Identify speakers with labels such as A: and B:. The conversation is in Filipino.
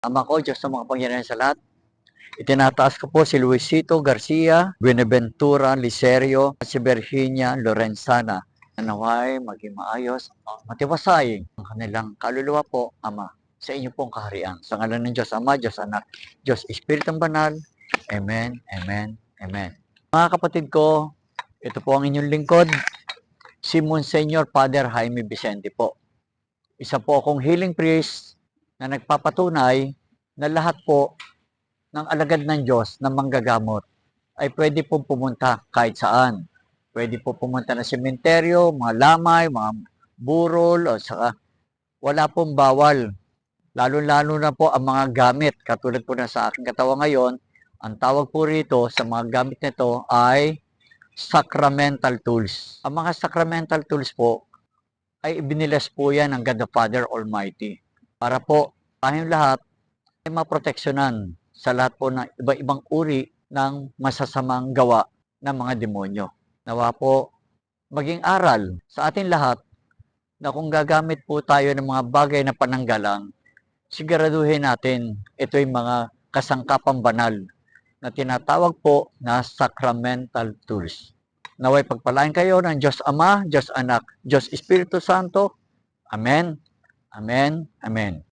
A: Ama ko, Diyos na mga pangyarihan sa lahat. Itinataas ko po si Luisito Garcia, Buenaventura Liserio, at si Virginia Lorenzana. Naway, maging maayos, matiwasay ang kanilang kaluluwa po, Ama, sa inyo pong kaharian. Sa ngalan ng Diyos Ama, Diyos Anak, Diyos Espiritong Banal. Amen, Amen, Amen. Mga kapatid ko, ito po ang inyong lingkod, si Monsignor Father Jaime Vicente po. Isa po akong healing priest na nagpapatunay na lahat po ng alagad ng Diyos na manggagamot ay pwede po pumunta kahit saan. Pwede po pumunta na sementeryo, mga lamay, mga burol, o saka wala pong bawal. Lalo-lalo na po ang mga gamit. Katulad po na sa aking katawa ngayon, ang tawag po rito sa mga gamit nito ay sacramental tools. Ang mga sacramental tools po ay ibinilas po yan ng God the Father Almighty para po tayong lahat ay maproteksyonan sa lahat po ng iba-ibang uri ng masasamang gawa ng mga demonyo. Nawa po maging aral sa atin lahat na kung gagamit po tayo ng mga bagay na pananggalang, siguraduhin natin ito yung mga kasangkapang banal na tinatawag po na sacramental tools. Naway pagpalain kayo ng Diyos Ama, Diyos Anak, Diyos Espiritu Santo. Amen. Amen. Amen.